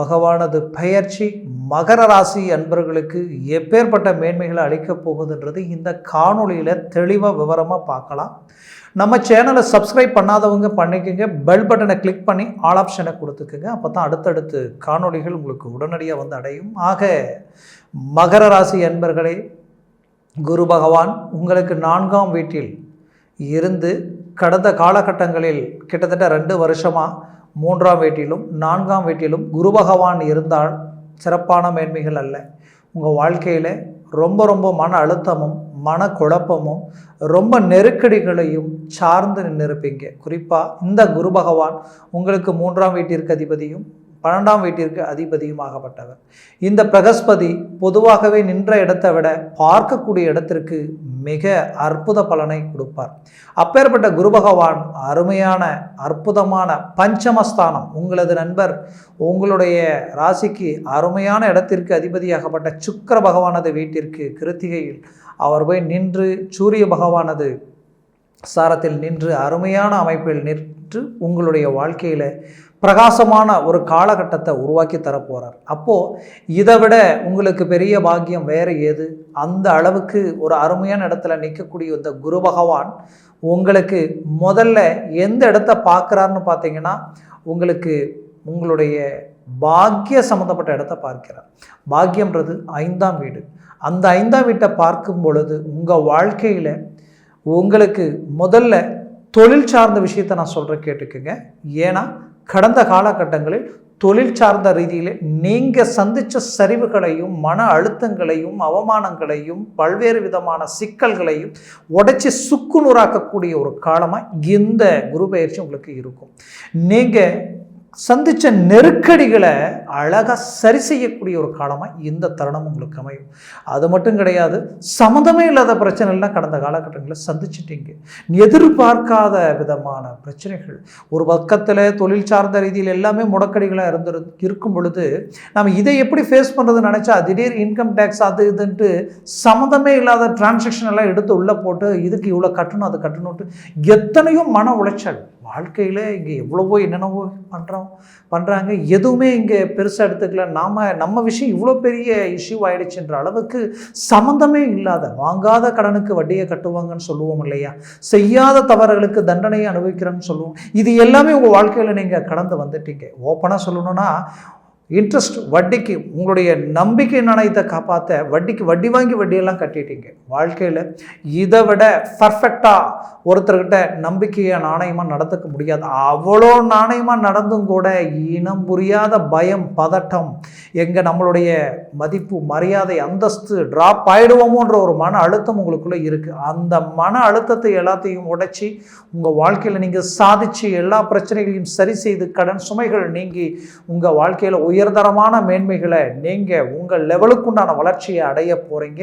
பகவானது பெயர்ச்சி மகர ராசி அன்பர்களுக்கு எப்பேற்பட்ட மேன்மைகளை அளிக்கப் போகுதுன்றது இந்த காணொளியில் தெளிவாக விவரமாக பார்க்கலாம். நம்ம சேனலை சப்ஸ்கிரைப் பண்ணாதவங்க பண்ணிக்கோங்க. பெல் பட்டனை கிளிக் பண்ணி ஆல் ஆப்ஷனை கொடுத்துக்குங்க. அப்போ தான் அடுத்தடுத்து காணொளிகள் உங்களுக்கு உடனடியாக வந்து அடையும். ஆக மகர ராசி அன்பர்களே குரு பகவான் உங்களுக்கு நான்காம் வீட்டில் இருந்து கடந்த காலகட்டங்களில் கிட்டத்தட்ட ரெண்டு வருஷமாக மூன்றாம் வீட்டிலும் நான்காம் வீட்டிலும் குரு பகவான் இருந்தால் சிறப்பான மேன்மைகள் அல்ல. உங்கள் வாழ்க்கையில் ரொம்ப ரொம்ப மன அழுத்தமும் மன குழப்பமும் ரொம்ப நெருக்கடிகளையும் சார்ந்து நின்று இருப்பீங்க குறிப்பாக இந்த குரு பகவான் உங்களுக்கு மூன்றாம் வீட்டிற்கு அதிபதியும் பன்னெண்டாம் வீட்டிற்கு அதிபதியுமாகப்பட்டவர். இந்த பிரகஸ்பதி பொதுவாகவே நின்ற இடத்தை விட பார்க்கக்கூடிய இடத்திற்கு மிக அற்புத பலனை கொடுப்பார். அப்பேற்பட்ட குரு பகவான் அருமையான அற்புதமான பஞ்சமஸ்தானம். உங்களது நண்பர் உங்களுடைய ராசிக்கு அருமையான இடத்திற்கு அதிபதியாகப்பட்ட சுக்கர பகவானது வீட்டிற்கு கிருத்திகையில் அவர் போய் நின்று சூரிய பகவானது சாரத்தில் நின்று அருமையான அமைப்பில் நின்று உங்களுடைய வாழ்க்கையில் பிரகாசமான ஒரு காலகட்டத்தை உருவாக்கி தரப்போகிறார் அப்போது இதை விட உங்களுக்கு பெரிய பாக்கியம் வேறு ஏது? அந்த அளவுக்கு ஒரு அருமையான இடத்துல நிற்கக்கூடிய இந்த குரு பகவான் உங்களுக்கு முதல்ல எந்த இடத்த பார்க்குறாருன்னு பார்த்தீங்கன்னா உங்களுக்கு உங்களுடைய பாக்கிய சம்மந்தப்பட்ட இடத்த பார்க்கிறார். பாக்கியம்ன்றது ஐந்தாம் வீடு. அந்த ஐந்தாம் வீட்டை பார்க்கும் பொழுது உங்கள் வாழ்க்கையில் உங்களுக்கு முதல்ல தொழில் சார்ந்த விஷயத்தை நான் சொல்கிறேன் கேட்டுக்குங்க. ஏன்னா கடந்த காலகட்டங்களில் தொழில் சார்ந்த ரீதியில் நீங்கள் சந்தித்த சரிவுகளையும் மன அழுத்தங்களையும் அவமானங்களையும் பல்வேறு விதமான சிக்கல்களையும் உடைச்சி சுக்குநூறாக்கக்கூடிய ஒரு காலமாக இந்த குரு பயிற்சி உங்களுக்கு இருக்கும். நீங்கள் சந்தித்த நெருக்கடிகளை அழகாக சரி செய்யக்கூடிய ஒரு காலமாக இந்த தருணம் உங்களுக்கு அமையும். அது மட்டும் கிடையாது சம்மந்தமே இல்லாத பிரச்சனைலாம் கடந்த காலகட்டங்களில் சந்திச்சிட்டீங்க. எதிர்பார்க்காத விதமான பிரச்சனைகள். ஒரு பக்கத்தில் தொழில் சார்ந்த ரீதியில் எல்லாமே முடக்கடிகளாக இருந்து இருக்கும் பொழுது நம்ம இதை எப்படி ஃபேஸ் பண்ணுறதுன்னு நினச்சா திடீர் இன்கம் டேக்ஸ் அது இதுன்ட்டு சம்மந்தமே இல்லாத டிரான்சாக்ஷன் எல்லாம் எடுத்து உள்ளே போட்டு இதுக்கு இவ்வளோ கட்டணும் அது கட்டணும்ட்டு எத்தனையோ மன உளைச்சல். வாழ்க்கையில் இங்கே எவ்வளவோ என்னென்னவோ பண்ணுறோம் பண்ணுறாங்க எதுவுமே இங்கே பெருசாக எடுத்துக்கல. நாம் நம்ம விஷயம் இவ்வளோ பெரிய இஷ்யூ ஆகிடுச்சுன்ற அளவுக்கு சம்மந்தமே இல்லாத வாங்காத கடனுக்கு வட்டியை கட்டுவாங்கன்னு சொல்லுவோம் இல்லையா? செய்யாத தவறுகளுக்கு தண்டனையை அனுபவிக்கிறோம்னு சொல்லுவோம். இது எல்லாமே உங்கள் வாழ்க்கையில் நீங்கள் கடந்து வந்துட்டீங்க. ஓப்பனாக சொல்லணும்னா இன்ட்ரெஸ்ட் வட்டிக்கு உங்களுடைய நம்பிக்கை நாணயத்தை காப்பாற்ற வட்டிக்கு வட்டி வாங்கி வட்டியெல்லாம் கட்டிட்டீங்க. வாழ்க்கையில் இதை விட பர்ஃபெக்டாக ஒருத்தர்கிட்ட நம்பிக்கையை நாணயமாக நடந்துக்க முடியாது. அவ்வளோ நாணயமாக நடந்தும் கூட இனம் புரியாத பயம் பதட்டம் எங்கே நம்மளுடைய மதிப்பு மரியாதை அந்தஸ்து ட்ராப் ஆகிடுவோமோன்ற ஒரு மன அழுத்தம் உங்களுக்குள்ளே இருக்குது அந்த மன அழுத்தத்தை எல்லாத்தையும் உடைச்சி உங்கள் வாழ்க்கையில் நீங்கள் சாதித்து எல்லா பிரச்சனைகளையும் சரி செய்து கடன் சுமைகள் நீங்கி உங்கள் வாழ்க்கையில் உயர் உயர்தரமான மேன்மைகளை நீங்கள் உங்கள் லெவலுக்குண்டான வளர்ச்சியை அடைய போகிறீங்க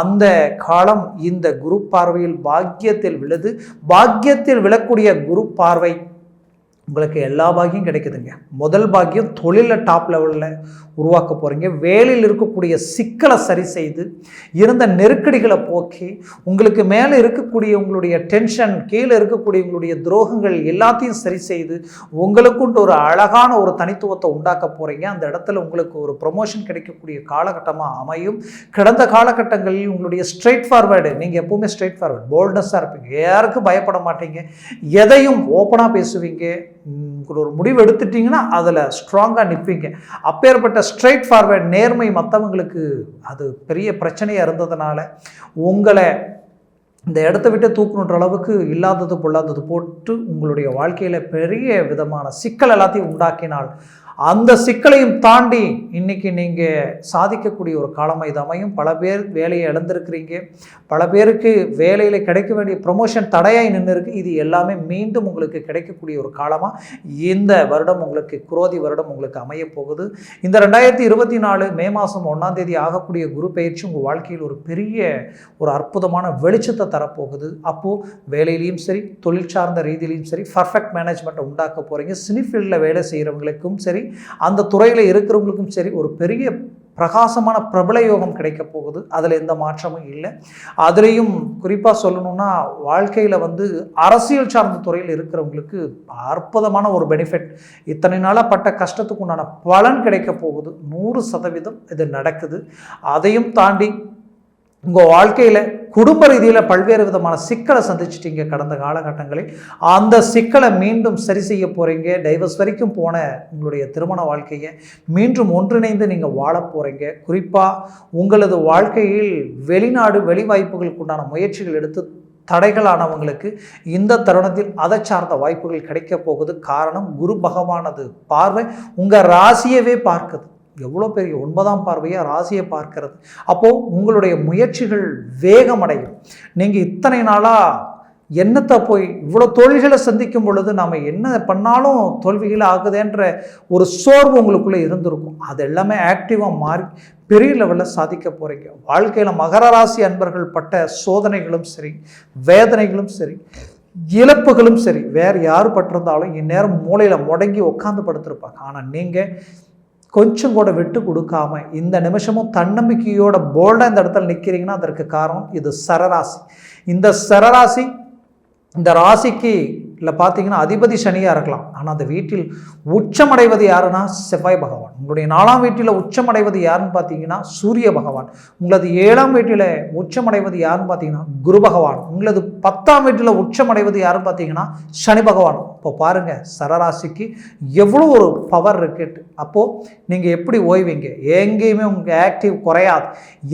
அந்த காலம் இந்த குரு பார்வையில் பாக்கியத்தில் விழுது. பாக்கியத்தில் விழக்கூடிய குரு பார்வை உங்களுக்கு எல்லா பாக்கியம் கிடைக்குதுங்க. முதல் பாக்கியம் தொழிலில் டாப் லெவலில் உருவாக்க போகிறீங்க வேலையில் இருக்கக்கூடிய சிக்கலை சரி செய்து இருந்த நெருக்கடிகளை போக்கி உங்களுக்கு மேலே இருக்கக்கூடிய உங்களுடைய டென்ஷன் கீழே இருக்கக்கூடிய உங்களுடைய துரோகங்கள் எல்லாத்தையும் சரி செய்து உங்களுக்குண்டு ஒரு அழகான ஒரு தனித்துவத்தை உண்டாக்க போகிறீங்க அந்த இடத்துல உங்களுக்கு ஒரு ப்ரொமோஷன் கிடைக்கக்கூடிய காலகட்டமாக அமையும். கடந்த காலகட்டங்களில் உங்களுடைய ஸ்ட்ரெயிட் ஃபார்வேர்டு நீங்கள் எப்பவுமே ஸ்ட்ரெயிட் ஃபார்வேர்டு போல்ட்னஸாக இருப்பீங்க. யாருக்கும் பயப்பட மாட்டீங்க. எதையும் ஓப்பனாக பேசுவீங்க. ஒரு முடிவு எடுத்துட்டிங்கன்னா அதில் ஸ்ட்ராங்காக நிற்பீங்க அப்பேற்பட்ட ஸ்ட்ரைட் ஃபார்வேர்ட் நேர்மை மற்றவங்களுக்கு அது பெரிய பிரச்சனையாக இருந்ததுனால உங்களை இந்த இடத்த விட்டு தூக்கணுன்ற அளவுக்கு இல்லாதது பொல்லாதது போட்டு உங்களுடைய வாழ்க்கையில் பெரிய விதமான சிக்கல் எல்லாத்தையும் உண்டாக்கினால் அந்த சிக்கலையும் தாண்டி இன்றைக்கி நீங்கள் சாதிக்கக்கூடிய ஒரு காலமாக இது அமையும். பல பேர் வேலையை இழந்திருக்கிறீங்க. பல பேருக்கு வேலையில் கிடைக்க வேண்டிய ப்ரொமோஷன் தடையாய் நின்று இருக்குது இது எல்லாமே மீண்டும் உங்களுக்கு கிடைக்கக்கூடிய ஒரு காலமாக இந்த வருடம் உங்களுக்கு குரோதி வருடம் உங்களுக்கு அமைய போகுது. இந்த ரெண்டாயிரத்தி இருபத்தி நாலு மே மாதம் ஒன்றாம் தேதி ஆகக்கூடிய குரு பயிற்சி உங்கள் வாழ்க்கையில் ஒரு பெரிய ஒரு அற்புதமான வெளிச்சத்தை தரப்போகுது. அப்போது வேலையிலையும் சரி தொழில் சார்ந்த ரீதியிலையும் சரி பர்ஃபெக்ட் மேனேஜ்மெண்ட்டை உண்டாக்க போகிறீங்க சினி ஃபீல்டில் வேலை செய்கிறவங்களுக்கும் சரி அந்த துறையில் இருக்கிறவங்களுக்கும் சரி ஒரு பெரிய பிரகாசமான பிரபல யோகம் கிடைக்க போகுது. அதில் எந்த மாற்றமும் இல்லை. அதுலேயும் குறிப்பாக சொல்லணும்னா வாழ்க்கையில் வந்து அரசியல் சார்ந்த துறையில் இருக்கிறவங்களுக்கு அற்புதமான ஒரு பெனிஃபிட் இத்தனை நாளாக பட்ட கஷ்டத்துக்கு உண்டான பலன் கிடைக்க போகுது. நூறு சதவீதம் இது நடக்குது. அதையும் தாண்டி உங்கள் வாழ்க்கையில் குடும்ப ரீதியில் பல்வேறு விதமான சிக்கலை சந்திச்சிட்டீங்க கடந்த காலகட்டங்களில். அந்த சிக்கலை மீண்டும் சரி செய்ய போகிறீங்க டைவர்ஸ் வரைக்கும் போன உங்களுடைய திருமண வாழ்க்கையை மீண்டும் ஒன்றிணைந்து நீங்கள் வாழ போகிறீங்க குறிப்பாக உங்களது வாழ்க்கையில் வெளிநாடு வெளிவாய்ப்புகளுக்குண்டான உண்டான முயற்சிகள் எடுத்து தடைகளானவங்களுக்கு இந்த தருணத்தில் அதை சார்ந்த வாய்ப்புகள் கிடைக்க போகுது. காரணம் குரு பகவானது பார்வை. உங்கள் ராசியவே பார்க்குது. எவ்வளோ பெரிய ஒன்பதாம் பார்வையாக ராசியை பார்க்கறது. அப்போது உங்களுடைய முயற்சிகள் வேகமடையும். நீங்கள் இத்தனை நாளாக என்னத்தை போய் இவ்வளோ தோல்விகளை சந்திக்கும் பொழுது நாம் என்ன பண்ணாலும் தோல்விகள் ஆகுதுன்ற ஒரு சோர்வு உங்களுக்குள்ளே இருந்திருக்கும். அது எல்லாமே ஆக்டிவாக மாறி பெரிய லெவலில் சாதிக்க போகிறீங்க வாழ்க்கையில் மகர ராசி அன்பர்கள் பட்ட சோதனைகளும் சரி வேதனைகளும் சரி இழப்புகளும் சரி வேறு யார் பட்டிருந்தாலும் இந்நேரம் மூளையில் முடங்கி உட்காந்து படுத்திருப்பாங்க. ஆனால் நீங்கள் கொஞ்சம் கூட விட்டு கொடுக்காம இந்த நிமிஷமும் தன்னம்பிக்கையோட போல்டாக இந்த இடத்துல நிற்கிறீங்கன்னா அதற்கு காரணம் இது சரராசி. இந்த சரராசி இந்த ராசிக்கு இல்லை பார்த்தீங்கன்னா அதிபதி சனியாக இருக்கலாம். ஆனால் அந்த வீட்டில் உச்சமடைவது யாருன்னா செவ்வாய் பகவான். உங்களுடைய நாலாம் வீட்டில் உச்சமடைவது யாருன்னு பார்த்தீங்கன்னா சூரிய பகவான். உங்களது ஏழாம் வீட்டில் உச்சமடைவது யாருன்னு பார்த்தீங்கன்னா குரு பகவான். உங்களது பத்தாம் வீட்டில் உச்சமடைவது யாருன்னு பார்த்தீங்கன்னா சனி பகவான். இப்போ பாருங்கள் சரராசிக்கு எவ்வளோ ஒரு பவர் இருக்குட்டு அப்போது நீங்கள் எப்படி ஓய்வீங்க? எங்கேயுமே உங்கள் ஆக்டிவ் குறையாது.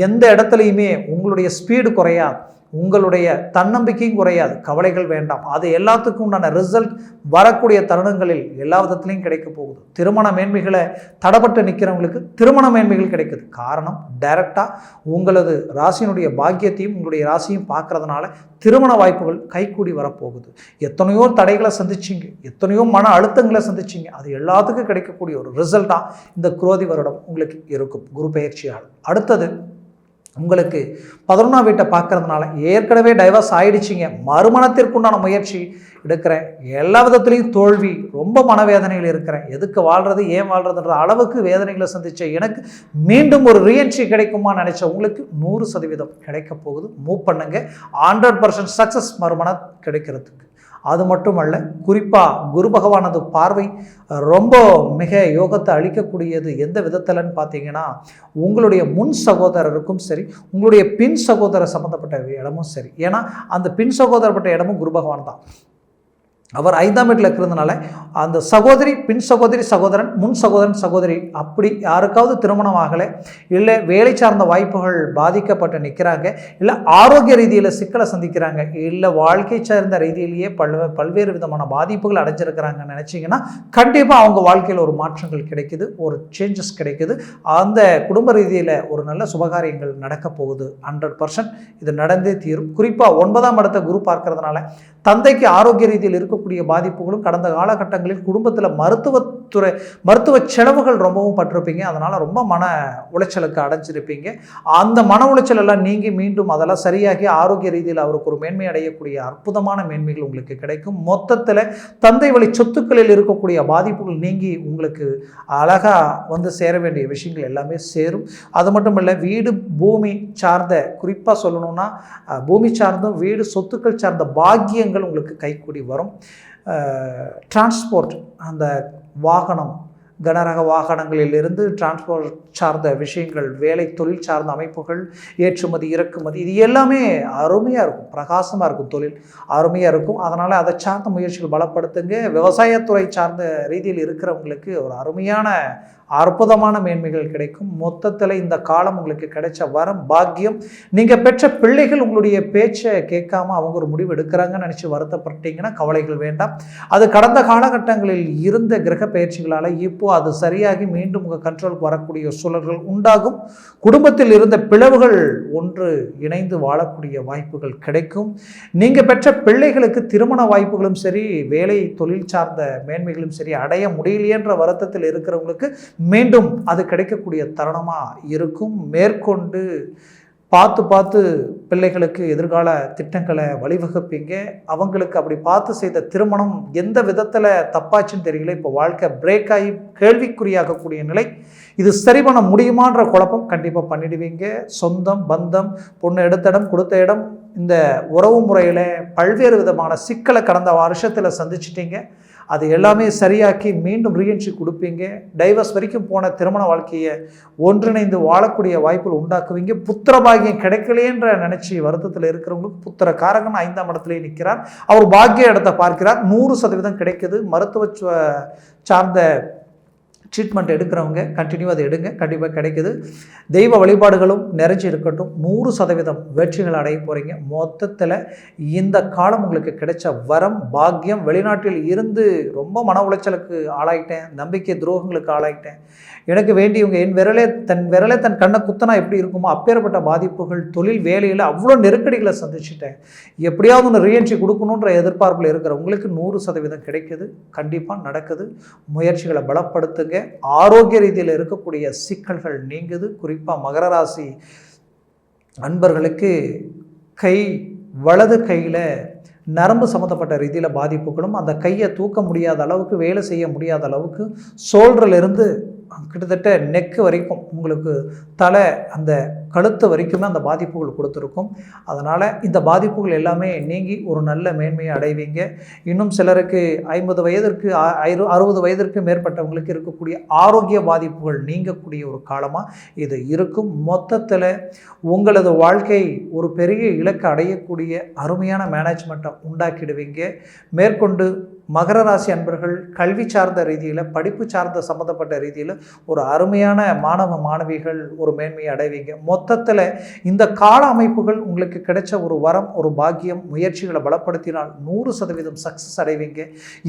எந்த இடத்துலையுமே உங்களுடைய ஸ்பீடு குறையாது. உங்களுடைய தன்னம்பிக்கையும் குறையாது. கவலைகள் வேண்டாம். அது எல்லாத்துக்கும் உண்டான ரிசல்ட் வரக்கூடிய தருணங்களில் எல்லா விதத்துலையும் கிடைக்க போகுது. திருமண மேன்மைகளை தடப்பட்டு நிற்கிறவங்களுக்கு திருமண மேன்மைகள் கிடைக்குது. காரணம் டைரக்டாக உங்களது ராசியினுடைய பாக்கியத்தையும் உங்களுடைய ராசியும் பார்க்கறதுனால திருமண வாய்ப்புகள் கைக்கூடி வரப்போகுது. எத்தனையோ தடைகளை சந்திச்சிங்க. எத்தனையோ மன அழுத்தங்களை சந்திச்சிங்க. அது எல்லாத்துக்கும் கிடைக்கக்கூடிய ஒரு ரிசல்ட்டாக இந்த குரோதி வருடம் உங்களுக்கு இருக்கும். குரு பயிற்சியால் அடுத்தது உங்களுக்கு பதினொன்றாம் வீட்டை பார்க்கறதுனால ஏற்கனவே டைவர்ஸ் ஆயிடுச்சிங்க. மறுமணத்திற்குண்டான முயற்சி எடுக்கிறேன். எல்லா விதத்துலேயும் தோல்வி ரொம்ப மனவேதனையில் இருக்கிறேன். எதுக்கு வாழ்கிறது ஏன் வாழ்கிறதுன்ற அளவுக்கு வேதனைகளை சந்தித்த எனக்கு மீண்டும் ஒரு ரீஎன்ட்ரி கிடைக்குமா நினச்ச உங்களுக்கு நூறு சதவீதம் கிடைக்க போகுது. மூவ் பண்ணுங்க. ஹண்ட்ரட் பர்சன்ட் சக்ஸஸ் மறுமணம் கிடைக்கிறதுக்கு. அது மட்டுமல்ல குறிப்பாக குரு பகவானது பார்வை ரொம்ப மிக யோகத்தை அளிக்கக்கூடியது எந்த விதத்தில்னு பார்த்தீங்கன்னா உங்களுடைய முன் சகோதரருக்கும் சரி உங்களுடைய பின் சகோதர சம்மந்தப்பட்ட இடமும் சரி. ஏன்னா அந்த பின் சகோதரப்பட்ட இடமும் குரு பகவான் தான். அவர் ஐந்தாம் வீட்டில் இருக்கிறதுனால அந்த சகோதரி பின் சகோதரி சகோதரன் முன் சகோதரன் சகோதரி அப்படி யாருக்காவது திருமணம் ஆகலை இல்லை வேலை சார்ந்த வாய்ப்புகள் பாதிக்கப்பட்டு நிற்கிறாங்க இல்லை ஆரோக்கிய ரீதியில் சிக்கலை சந்திக்கிறாங்க இல்லை வாழ்க்கை சார்ந்த ரீதியிலேயே பல்வே பல்வேறு விதமான பாதிப்புகள் அடைஞ்சிருக்கிறாங்கன்னு நினச்சிங்கன்னா கண்டிப்பாக அவங்க வாழ்க்கையில் ஒரு மாற்றங்கள் கிடைக்குது ஒரு சேஞ்சஸ் கிடைக்குது. அந்த குடும்ப ரீதியில் ஒரு நல்ல சுபகாரியங்கள் நடக்க போகுது ஹண்ட்ரட் பர்சன்ட் இது நடந்தே தீரும். குறிப்பாக ஒன்பதாம் இடத்த குரு பார்க்கறதுனால தந்தைக்கு ஆரோக்கிய ரீதியில் இருக்கும் இருக்கக்கூடிய பாதிப்புகளும் கடந்த காலகட்டங்களில் குடும்பத்தில் மருத்துவத்துறை மருத்துவ செலவுகள் ரொம்பவும் பட்டிருப்பீங்க. அதனால் ரொம்ப மன உளைச்சலுக்கு அடைஞ்சிருப்பீங்க. அந்த மன உளைச்சல் எல்லாம் நீங்கி மீண்டும் அதெல்லாம் சரியாகி ஆரோக்கிய ரீதியில் அவருக்கு ஒரு மேன்மை அடையக்கூடிய அற்புதமான மேன்மைகள் உங்களுக்கு கிடைக்கும். மொத்தத்தில் தந்தை வழி சொத்துக்களில் இருக்கக்கூடிய பாதிப்புகள் நீங்கி உங்களுக்கு அழகாக வந்து சேர வேண்டிய விஷயங்கள் எல்லாமே சேரும். அது மட்டும் இல்லை வீடு பூமி சார்ந்த குறிப்பாக சொல்லணும்னா பூமி சார்ந்தும் வீடு சொத்துக்கள் சார்ந்த பாக்கியங்கள் உங்களுக்கு கைக்கூடி வரும். டிரான்ஸ்போர்ட் அந்த வாகனம் கனரக வாகனங்களிலிருந்து டிரான்ஸ்போர்ட் சார்ந்த விஷயங்கள் வேலை தொழில் சார்ந்த அமைப்புகள் ஏற்றுமதி இறக்குமதி இது எல்லாமே அருமையாக இருக்கும். பிரகாசமாக இருக்கும் தொழில். அருமையாக இருக்கும். அதனால் அதை சார்ந்த முயற்சிகள் பலப்படுத்துங்க. விவசாயத்துறை சார்ந்த ரீதியில் இருக்கிறவங்களுக்கு ஒரு அருமையான அற்புதமான மேன்மைகள் கிடைக்கும். மொத்தத்தில் இந்த காலம் உங்களுக்கு கிடைச்ச வரம் பாக்கியம். நீங்கள் பெற்ற பிள்ளைகள் உங்களுடைய பேச்சை கேட்காம அவங்க ஒரு முடிவு எடுக்கிறாங்கன்னு நினச்சி வருத்தப்பட்டீங்கன்னா கவலைகள் வேண்டாம். அது கடந்த காலகட்டங்களில் இருந்த கிரக பயிற்சிகளால் இப்போ அது சரியாகி மீண்டும் உங்கள் கண்ட்ரோலுக்கு வரக்கூடிய சூழல்கள் உண்டாகும். குடும்பத்தில் இருந்த பிளவுகள் ஒன்று இணைந்து வாழக்கூடிய வாய்ப்புகள் கிடைக்கும். நீங்கள் பெற்ற பிள்ளைகளுக்கு திருமண வாய்ப்புகளும் சரி வேலை தொழில் சார்ந்த மேன்மைகளும் சரி அடைய முடியலையன்ற வருத்தத்தில் இருக்கிறவங்களுக்கு மீண்டும் அது கிடைக்கக்கூடிய தருணமாக இருக்கும். மேற்கொண்டு பார்த்து பார்த்து பிள்ளைகளுக்கு எதிர்கால திட்டங்களை வழிவகுப்பீங்க. அவங்களுக்கு அப்படி பார்த்து செய்த திருமணம் எந்த விதத்தில் தப்பாச்சுன்னு தெரியல. இப்போ வாழ்க்கை பிரேக் ஆகி கேள்விக்குறியாகக்கூடிய நிலை. இது சரி பண்ண முடியுமான்ற குழப்பம் கண்டிப்பாக பண்ணிடுவீங்க. சொந்தம் பந்தம் பொண்ணு எடுத்த இடம் கொடுத்த இடம் இந்த உறவு முறையில் பல்வேறு விதமான சிக்கலை கடந்த வருஷத்தில் சந்திச்சிட்டிங்க. அது எல்லாமே சரியாக்கி மீண்டும் ரீஎன்ட்ரி கொடுப்பீங்க. டைவர்ஸ் வரைக்கும் போன திருமண வாழ்க்கையை ஒன்றிணைந்து வாழக்கூடிய வாய்ப்புகள் உண்டாக்குவீங்க. புத்திர பாக்கியம் கிடைக்கலேன்ற நினச்சி வருத்தத்தில் இருக்கிறவங்களுக்கு புத்திர காரகன் ஐந்தாம் இடத்துலேயே நிற்கிறார் அவர் பாக்கிய இடத்தை பார்க்கிறார். நூறு சதவீதம் கிடைக்குது. மருத்துவ சார்ந்த ட்ரீட்மெண்ட் எடுக்கிறவங்க கண்டினியூ அதை எடுங்க. கண்டிப்பாக கிடைக்குது. தெய்வ வழிபாடுகளும் நிறைஞ்சு இருக்கட்டும். நூறு சதவீதம் வெற்றிகள் அடைய போகிறீங்க மொத்தத்தில் இந்த காலம் உங்களுக்கு கிடைச்ச வரம் பாக்கியம் வெளிநாட்டில் இருந்து ரொம்ப மன உளைச்சலுக்கு ஆளாயிட்டேன். நம்பிக்கை துரோகங்களுக்கு ஆளாயிட்டேன். எனக்கு வேண்டியவங்க என் விரலே தன் விரலே தன் கண்ணை குத்தனா எப்படி இருக்குமோ அப்பேற்பட்ட பாதிப்புகள் தொழில் வேலையில் அவ்வளோ நெருக்கடிகளை சந்திச்சிட்டேன். எப்படியாவது ஒன்று ரீஎன்ட்ரி கொடுக்கணுன்ற எதிர்பார்ப்பில் இருக்கிற உங்களுக்கு நூறு சதவீதம் கிடைக்குது. கண்டிப்பாக நடக்குது. முயற்சிகளை பலப்படுத்துங்க. ஆரோக்கிய ரீதியில் இருக்கக்கூடிய சிக்கல்கள் நீங்குது. குறிப்பாக மகர ராசி அன்பர்களுக்கு கை வலது கையில் நரம்பு சம்மந்தப்பட்ட ரீதியில் பாதிப்புகளும் அந்த கையை தூக்க முடியாத அளவுக்கு வேலை செய்ய முடியாத அளவுக்கு சோல்றிலிருந்து கிட்டத்தட்ட நெக்கு வரைக்கும் உங்களுக்கு தலை அந்த கழுத்து வரைக்குமே அந்த பாதிப்புகள் கொடுத்துருக்கும். அதனால் இந்த பாதிப்புகள் எல்லாமே நீங்கி ஒரு நல்ல மேன்மையை அடைவீங்க. இன்னும் சிலருக்கு ஐம்பது வயதிற்கு அறுபது வயதிற்கு மேற்பட்டவங்களுக்கு இருக்கக்கூடிய ஆரோக்கிய பாதிப்புகள் நீங்கக்கூடிய ஒரு காலமாக இது இருக்கும். மொத்தத்தில் உங்களது வாழ்க்கை ஒரு பெரிய இலக்கை அடையக்கூடிய அருமையான மேனேஜ்மெண்ட்டை உண்டாக்கிடுவீங்க. மேற்கொண்டு மகர ராசி அன்பர்கள் கல்வி சார்ந்த ரீதியில் படிப்பு சார்ந்த சம்மந்தப்பட்ட ரீதியில் ஒரு அருமையான மாணவ மாணவிகள் ஒரு மேன்மையை அடைவீங்க. மொத்தத்தில் இந்த கால அமைப்புகள் உங்களுக்கு கிடைச்ச ஒரு வரம் ஒரு பாக்கியம் முயற்சிகளை பலப்படுத்தினால் நூறு சதவீதம் சக்ஸஸ் அடைவீங்க.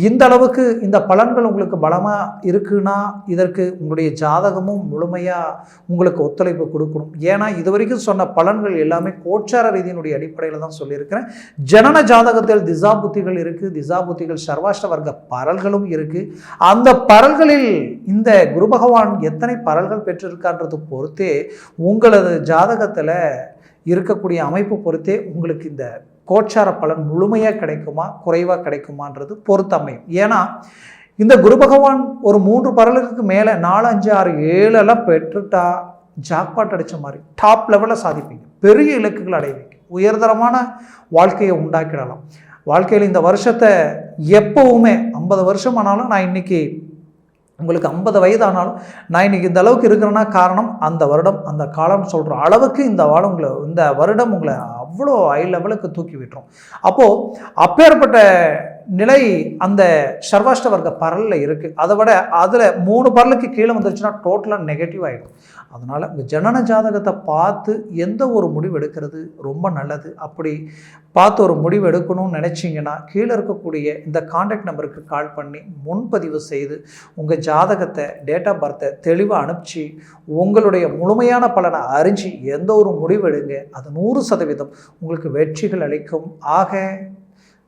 இந்த அளவுக்கு இந்த பலன்கள் உங்களுக்கு பலமாக இருக்குன்னா இதற்கு உங்களுடைய ஜாதகமும் முழுமையாக உங்களுக்கு ஒத்துழைப்பு கொடுக்கணும். ஏன்னா இது வரைக்கும் சொன்ன பலன்கள் எல்லாமே கோச்சார ரீதியினுடைய அடிப்படையில் தான் சொல்லியிருக்கிறேன். ஜனன ஜாதகத்தில் திசா புத்திகள் இருக்குது திசா புத்திகள் சர்வாஷ்ட வர்க்க பரல்களும் இருக்குது அந்த பரல்களில் இந்த குரு பகவான் எத்தனை பரல்கள் பெற்றிருக்கான்றது பொறுத்தே உங்களது ஜாதகத்தில் இருக்கக்கூடிய அமைப்பு பொறுத்தே உங்களுக்கு இந்த கோச்சார பலன் முழுமையாக கிடைக்குமா குறைவாக கிடைக்குமான்றது பொறுத்தமையும் ஏன்னா இந்த குரு பகவான் ஒரு மூன்று பரலுக்கு மேலே நாலு அஞ்சு ஆறு ஏழெல்லாம் பெற்றுட்டா ஜாக்பாட் அடித்த மாதிரி டாப் லெவலில் சாதிப்பீங்க. பெரிய இலக்குகள் அடைவீங்க. உயர்தரமான வாழ்க்கையை உண்டாக்கிடலாம். வாழ்க்கையில் இந்த வருஷத்தை எப்போவுமே ஐம்பது வருஷம் ஆனாலும் நான் இன்றைக்கி உங்களுக்கு ஐம்பது வயது ஆனாலும் நான் இன்றைக்கி இந்த அளவுக்கு இருக்கிறேன்னா காரணம் அந்த வருடம் அந்த காலம் சொல்கிற அளவுக்கு இந்த வாழம் உங்களை இந்த வருடம் உங்களை அவ்வளோ ஹை லெவலுக்கு தூக்கி விட்டுரும். அப்போது அப்பேற்பட்ட நிலை அந்த சர்வாஷ்ட வர்க்க பரலில் இருக்குது அதை விட அதில் மூணு பரலுக்கு கீழே வந்துருச்சுன்னா டோட்டலாக நெகட்டிவ் ஆகிடும் அதனால் உங்கள் ஜனன ஜாதகத்தை பார்த்து எந்த ஒரு முடிவு எடுக்கிறது ரொம்ப நல்லது. அப்படி பார்த்து ஒரு முடிவு எடுக்கணும்னு நினச்சிங்கன்னா கீழே இருக்கக்கூடிய இந்த காண்டாக்ட் நம்பருக்கு கால் பண்ணி முன்பதிவு செய்து உங்கள் ஜாதகத்தை டேட் ஆஃப் பர்த்தை தெளிவாக அனுப்பிச்சு உங்களுடைய முழுமையான பலனை அறிஞ்சு எந்த ஒரு முடிவு எடுங்க. அது நூறு சதவீதம் உங்களுக்கு வெற்றிகள் அளிக்கும். ஆக